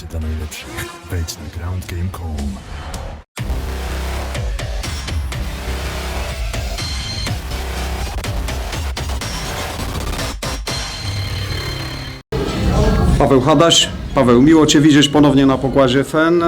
będzie dla najlepszych. Wejdź na groundgame.com. Paweł Hadaś. Paweł, miło Cię widzieć ponownie na pokładzie FEN. E,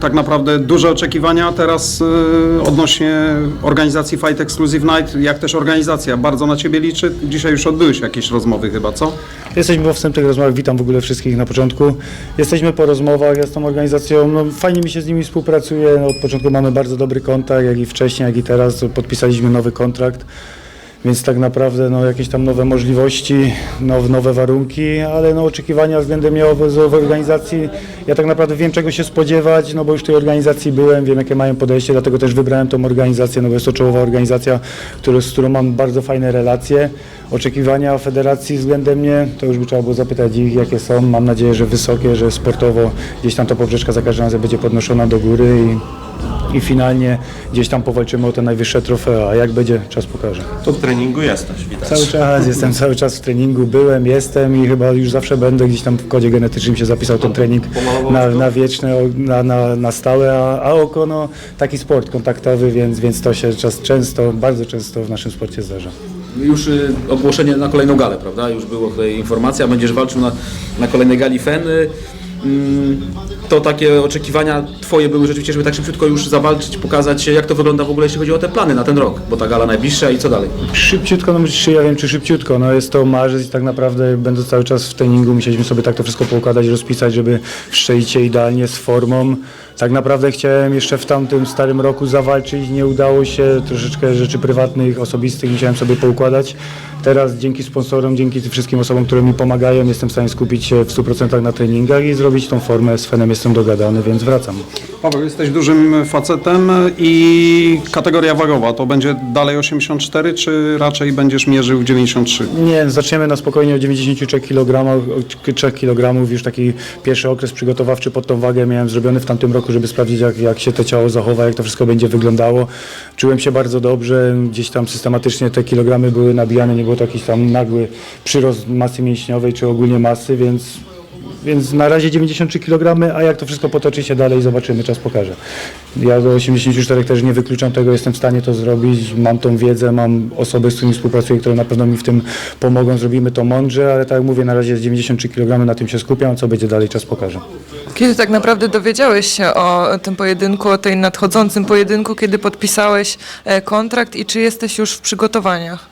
Tak naprawdę duże oczekiwania teraz e, odnośnie organizacji Fight Exclusive Night, jak też organizacja. Bardzo na Ciebie liczy. Dzisiaj już odbyły się jakieś rozmowy chyba, co? Jesteśmy po wstępnych rozmowach, witam w ogóle wszystkich na początku. Jesteśmy po rozmowach, ja z tą organizacją, no, fajnie mi się z nimi współpracuje, no, od początku mamy bardzo dobry kontakt, jak i wcześniej, jak i teraz podpisaliśmy nowy kontrakt, więc tak naprawdę no, jakieś tam nowe możliwości, now, nowe warunki, ale no, oczekiwania względem w organizacji, ja tak naprawdę wiem czego się spodziewać, no bo już w tej organizacji byłem, wiem jakie mają podejście, dlatego też wybrałem tą organizację, no bo jest to czołowa organizacja, który, z którą mam bardzo fajne relacje. Oczekiwania federacji względem mnie, to już by trzeba było zapytać ich, jakie są. Mam nadzieję, że wysokie, że sportowo gdzieś tam ta poprzeczka za każdym razem będzie podnoszona do góry i, i finalnie gdzieś tam powalczymy o te najwyższe trofea. A jak będzie, czas pokaże. Tu w treningu jesteś, widać. Cały czas jestem cały czas w treningu, byłem, jestem i chyba już zawsze będę gdzieś tam w kodzie genetycznym się zapisał ten trening na, na wieczne, na, na, na stałe, a, a oko no taki sport kontaktowy, więc, więc to się czas, często, bardzo często w naszym sporcie zdarza. Już y, ogłoszenie na kolejną galę, prawda? Już było tutaj informacja, będziesz walczył na, na kolejnej gali FEN. Y, mm, To takie oczekiwania Twoje były rzeczywiście, żeby tak szybciutko już zawalczyć, pokazać jak to wygląda w ogóle, jeśli chodzi o te plany na ten rok, bo ta gala najbliższa i co dalej? Szybciutko, no czy ja wiem, czy szybciutko, no jest to marzec i tak naprawdę będąc cały czas w treningu musieliśmy sobie tak to wszystko poukładać, rozpisać, żeby się idealnie z formą. Tak naprawdę chciałem jeszcze w tamtym starym roku zawalczyć, nie udało się, troszeczkę rzeczy prywatnych, osobistych musiałem sobie poukładać. Teraz dzięki sponsorom, dzięki tym wszystkim osobom, które mi pomagają, jestem w stanie skupić się w 100% na treningach i zrobić tą formę z Fenem, jestem dogadany, więc wracam. Paweł, jesteś dużym facetem i kategoria wagowa to będzie dalej 84, czy raczej będziesz mierzył w 93? Nie, zaczniemy na spokojnie od 93 kg, 3 kg, już taki pierwszy okres przygotowawczy pod tą wagę miałem zrobiony w tamtym roku, żeby sprawdzić jak, jak się to ciało zachowa, jak to wszystko będzie wyglądało. Czułem się bardzo dobrze, gdzieś tam systematycznie te kilogramy były nabijane, nie było to jakiś nagły przyrost masy mięśniowej czy ogólnie masy, więc więc na razie 93 kg, a jak to wszystko potoczy się dalej, zobaczymy, czas pokaże. Ja do 84 też nie wykluczam tego, jestem w stanie to zrobić, mam tą wiedzę, mam osoby, z którymi współpracuję, które na pewno mi w tym pomogą, zrobimy to mądrze, ale tak jak mówię, na razie jest 93 kg, na tym się skupiam, co będzie dalej, czas pokaże. Kiedy tak naprawdę dowiedziałeś się o tym pojedynku, o tej nadchodzącym pojedynku, kiedy podpisałeś e, kontrakt i czy jesteś już w przygotowaniach?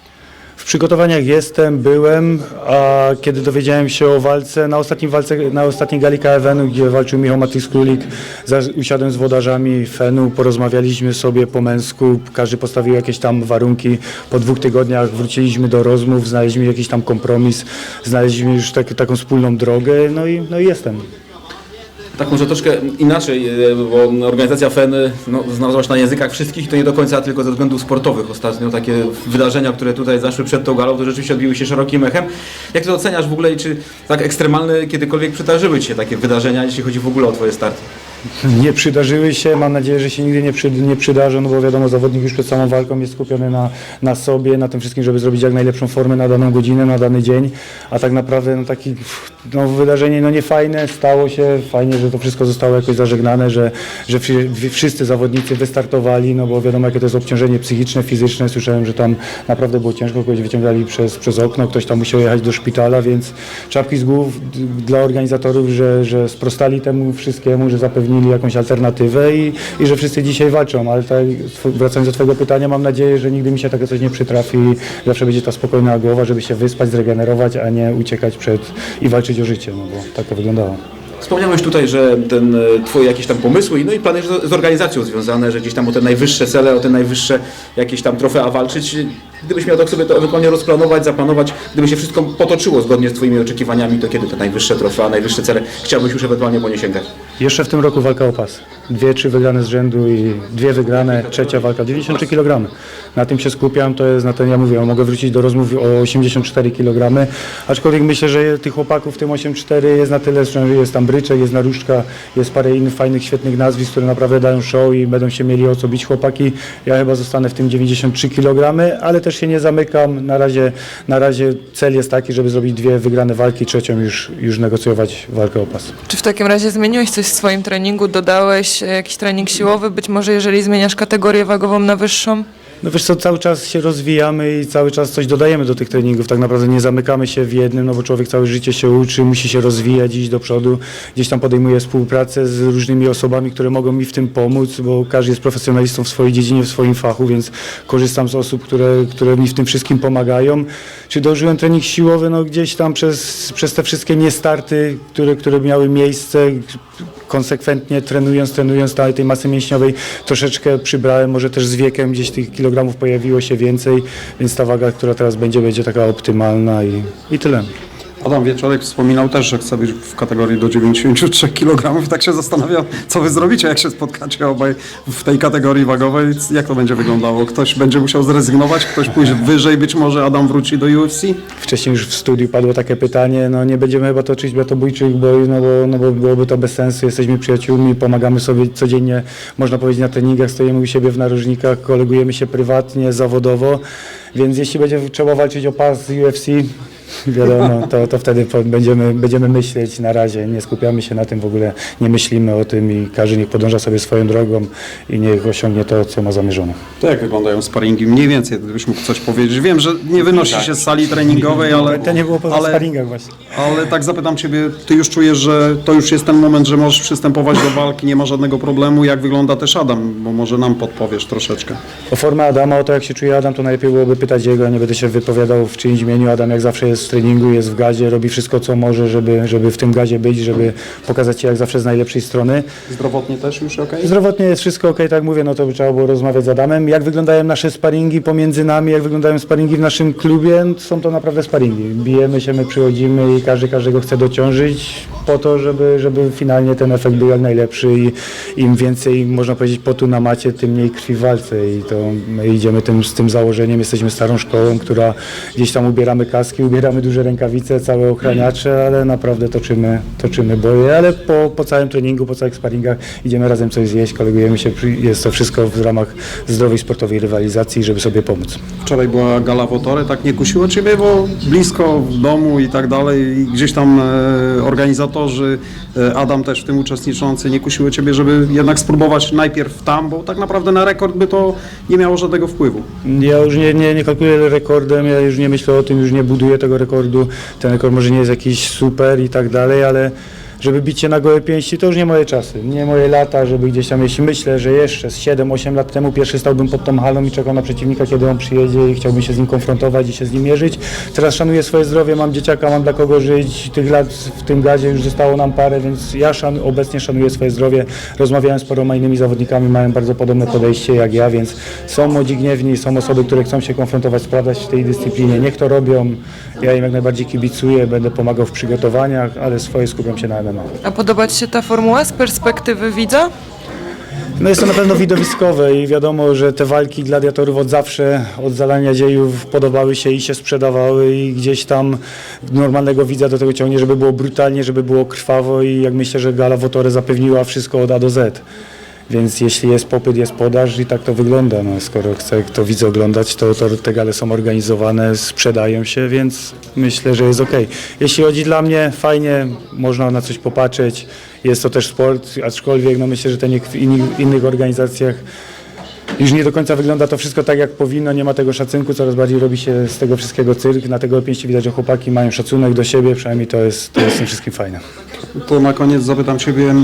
W przygotowaniach jestem, byłem, a kiedy dowiedziałem się o walce, na ostatnim walce, na ostatniej gali KFN-u, gdzie walczył Michał Matys Królik, za- usiadłem z włodarzami FEN-u, porozmawialiśmy sobie po męsku, każdy postawił jakieś tam warunki. Po dwóch tygodniach wróciliśmy do rozmów, znaleźliśmy jakiś tam kompromis, znaleźliśmy już tak, taką wspólną drogę, no i, no i jestem. Tak może troszkę inaczej, e, bo organizacja FEN no, znalazła się na językach wszystkich, to nie do końca tylko ze względów sportowych. Ostatnio takie wydarzenia, które tutaj zaszły przed tą galą, to rzeczywiście odbiły się szerokim echem. Jak to oceniasz w ogóle i czy tak ekstremalne kiedykolwiek przydarzyły Ci się takie wydarzenia, jeśli chodzi w ogóle o Twoje starty? Nie przydarzyły się, mam nadzieję, że się nigdy nie, przy, nie przydarzą, no bo wiadomo, zawodnik już przed samą walką jest skupiony na, na sobie, na tym wszystkim, żeby zrobić jak najlepszą formę na daną godzinę, na dany dzień, a tak naprawdę no taki no, wydarzenie no niefajne, stało się, fajnie, że to wszystko zostało jakoś zażegnane, że, że wszy- wszyscy zawodnicy wystartowali, no bo wiadomo, jakie to jest obciążenie psychiczne, fizyczne, słyszałem, że tam naprawdę było ciężko, kogoś wyciągali przez, przez okno, ktoś tam musiał jechać do szpitala, więc czapki z głów dla organizatorów, że, że sprostali temu wszystkiemu, że zapewnili jakąś alternatywę i, i że wszyscy dzisiaj walczą, ale tak, wracając do Twojego pytania, mam nadzieję, że nigdy mi się takie coś nie przytrafi i zawsze będzie ta spokojna głowa, żeby się wyspać, zregenerować, a nie uciekać przed i walczyć o życie, no bo tak to wyglądało. Wspomniałeś tutaj, że ten, e, Twoje jakieś tam pomysły no i plany z organizacją związane, że gdzieś tam o te najwyższe cele, o te najwyższe jakieś tam trofea walczyć. Gdybyś miał tak sobie to ewentualnie rozplanować, zaplanować, gdyby się wszystko potoczyło zgodnie z Twoimi oczekiwaniami, to kiedy te najwyższe trofea, najwyższe cele chciałbyś już ewentualnie po nie sięgać? Jeszcze w tym roku walka o pas. Dwie, trzy wygrane z rzędu i dwie wygrane, trzecia walka, 93 kg. Na tym się skupiam, to jest na ten, ja mówię, mogę wrócić do rozmów o 84 kg, aczkolwiek myślę, że tych chłopaków w tym 84 jest na tyle, że jest tam Bryczek, jest Naruszka, jest parę innych fajnych, świetnych nazwisk, które naprawdę dają show i będą się mieli o co bić chłopaki. Ja chyba zostanę w tym 93 kg, ale też też się nie zamykam. Na razie, na razie cel jest taki, żeby zrobić dwie wygrane walki, trzecią już, już negocjować walkę o pas. Czy w takim razie zmieniłeś coś w swoim treningu? Dodałeś e, jakiś trening siłowy? Być może jeżeli zmieniasz kategorię wagową na wyższą? No wiesz co, cały czas się rozwijamy i cały czas coś dodajemy do tych treningów. Tak naprawdę nie zamykamy się w jednym, no bo człowiek całe życie się uczy, musi się rozwijać, iść do przodu. Gdzieś tam podejmuje współpracę z różnymi osobami, które mogą mi w tym pomóc, bo każdy jest profesjonalistą w swojej dziedzinie, w swoim fachu, więc korzystam z osób, które, które mi w tym wszystkim pomagają. Czy dożyłem trening siłowy? No gdzieś tam przez, przez te wszystkie niestarty, które, które miały miejsce, konsekwentnie trenując, trenując tej, tej masy mięśniowej troszeczkę przybrałem, może też z wiekiem gdzieś tych kilogramów pojawiło się więcej, więc ta waga, która teraz będzie, będzie taka optymalna i, i tyle. Adam Wieczorek wspominał też, że chce być w kategorii do 93 kg tak się zastanawia, co wy zrobicie, jak się spotkacie obaj w tej kategorii wagowej, jak to będzie wyglądało? Ktoś będzie musiał zrezygnować, ktoś pójdzie wyżej, być może Adam wróci do UFC? Wcześniej już w studiu padło takie pytanie, no nie będziemy chyba toczyć bratobójczych, bo, no bo, no bo byłoby to bez sensu, jesteśmy przyjaciółmi, pomagamy sobie codziennie, można powiedzieć na treningach, stoimy u siebie w narożnikach, kolegujemy się prywatnie, zawodowo, więc jeśli będzie trzeba walczyć o pas UFC, wiadomo, to, to wtedy będziemy, będziemy myśleć na razie, nie skupiamy się na tym w ogóle, nie myślimy o tym i każdy niech podąża sobie swoją drogą i niech osiągnie to, co ma zamierzone. To jak wyglądają sparingi? Mniej więcej, gdybyś mógł coś powiedzieć. Wiem, że nie wynosi się z sali treningowej, ale... To nie było poza ale, sparingach właśnie. ale tak zapytam Ciebie, Ty już czujesz, że to już jest ten moment, że możesz przystępować do walki, nie ma żadnego problemu. Jak wygląda też Adam? Bo może nam podpowiesz troszeczkę. O formę Adama, o to jak się czuje Adam, to najlepiej byłoby pytać jego, ja nie będę się wypowiadał w czyimś imieniu. Adam jak zawsze jest w treningu, jest w gazie, robi wszystko co może, żeby, żeby w tym gazie być, żeby pokazać się jak zawsze z najlepszej strony. Zdrowotnie też już ok? Zdrowotnie jest wszystko ok, tak mówię, no to by trzeba było rozmawiać z Adamem. Jak wyglądają nasze sparingi pomiędzy nami, jak wyglądają sparingi w naszym klubie, są to naprawdę sparingi. Bijemy się, my przychodzimy i każdy każdego chce dociążyć po to, żeby, żeby finalnie ten efekt był jak najlepszy i im więcej, można powiedzieć, potu na macie, tym mniej krwi w walce. I to my idziemy tym, z tym założeniem, jesteśmy starą szkołą, która gdzieś tam ubieramy kaski, ubieramy duże rękawice, całe ochraniacze, ale naprawdę toczymy, toczymy boje, ale po, po całym treningu, po całych sparingach idziemy razem coś zjeść, kolegujemy się, jest to wszystko w ramach zdrowej sportowej rywalizacji, żeby sobie pomóc. Wczoraj była gala Wotory, tak nie kusiło Ciebie, bo blisko w domu i tak dalej gdzieś tam e, organizatorzy, e, Adam też w tym uczestniczący, nie kusiło Ciebie, żeby jednak spróbować najpierw tam, bo tak naprawdę na rekord by to nie miało żadnego wpływu. Ja już nie, nie, nie kalkuluję rekordem, ja już nie myślę o tym, już nie buduję tego rekordu. Ten rekord może nie jest jakiś super i tak dalej, ale żeby bić się na gołe pięści, to już nie moje czasy, nie moje lata, żeby gdzieś tam, jeśli myślę, że jeszcze z 7-8 lat temu pierwszy stałbym pod tą halą i czekał na przeciwnika, kiedy on przyjedzie i chciałbym się z nim konfrontować i się z nim mierzyć. Teraz szanuję swoje zdrowie, mam dzieciaka, mam dla kogo żyć, tych lat w tym gazie już zostało nam parę, więc ja szan, obecnie szanuję swoje zdrowie. Rozmawiałem z paroma innymi zawodnikami, mają bardzo podobne podejście jak ja, więc są młodzi gniewni, są osoby, które chcą się konfrontować, sprawdzać w tej dyscyplinie. Niech to robią, ja im jak najbardziej kibicuję, będę pomagał w przygotowaniach, ale swoje skupiam się na A podoba Ci się ta formuła z perspektywy widza? No jest to na pewno widowiskowe i wiadomo, że te walki gladiatorów od zawsze, od zalania dziejów podobały się i się sprzedawały i gdzieś tam normalnego widza do tego ciągnie, żeby było brutalnie, żeby było krwawo i jak myślę, że Gala Wotore zapewniła wszystko od A do Z. Więc jeśli jest popyt, jest podaż i tak to wygląda. No, skoro chce kto widz oglądać, to, to te gale są organizowane, sprzedają się, więc myślę, że jest ok. Jeśli chodzi dla mnie, fajnie, można na coś popatrzeć. Jest to też sport, aczkolwiek no, myślę, że w innych, innych organizacjach już nie do końca wygląda to wszystko tak, jak powinno, nie ma tego szacunku, coraz bardziej robi się z tego wszystkiego cyrk. Na tego pięści widać, że chłopaki mają szacunek do siebie, przynajmniej to jest, to jest tym wszystkim fajne. To na koniec zapytam Ciebie, e,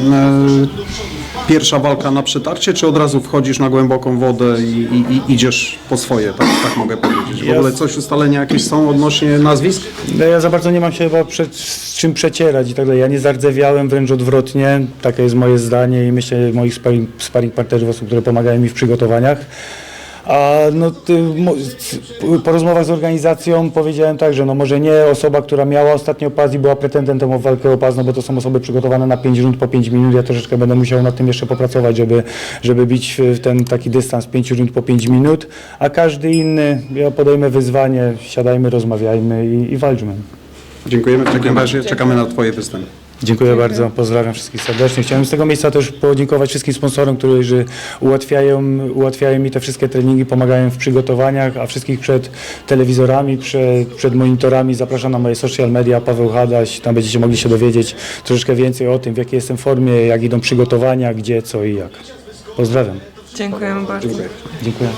pierwsza walka na przetarcie, czy od razu wchodzisz na głęboką wodę i, i, i idziesz po swoje, tak, tak mogę powiedzieć. W ogóle coś ustalenia jakieś są odnośnie nazwisk? No ja za bardzo nie mam się chyba przed, z czym przecierać i tak dalej. Ja nie zardzewiałem, wręcz odwrotnie. Takie jest moje zdanie i myślę moich sparring, sparring partnerów, osób, które pomagają mi w przygotowaniach. A no, ty, mo, po rozmowach z organizacją powiedziałem tak, że no może nie osoba, która miała ostatnio pas i była pretendentem o walkę o pas, no bo to są osoby przygotowane na 5 rund po 5 minut. Ja troszeczkę będę musiał nad tym jeszcze popracować, żeby, żeby bić w ten taki dystans 5 rund po 5 minut. A każdy inny, ja podejmę wyzwanie, siadajmy, rozmawiajmy i, i walczmy. Dziękujemy w takim razie, czekamy na Twoje występy. Dziękuję bardzo, pozdrawiam wszystkich serdecznie. Chciałem z tego miejsca też podziękować wszystkim sponsorom, którzy ułatwiają, ułatwiają mi te wszystkie treningi, pomagają w przygotowaniach, a wszystkich przed telewizorami, przed, przed monitorami zapraszam na moje social media, Paweł Hadaś, tam będziecie mogli się dowiedzieć troszeczkę więcej o tym, w jakiej jestem formie, jak idą przygotowania, gdzie, co i jak. Pozdrawiam. Dziękujemy bardzo. Dziękuję.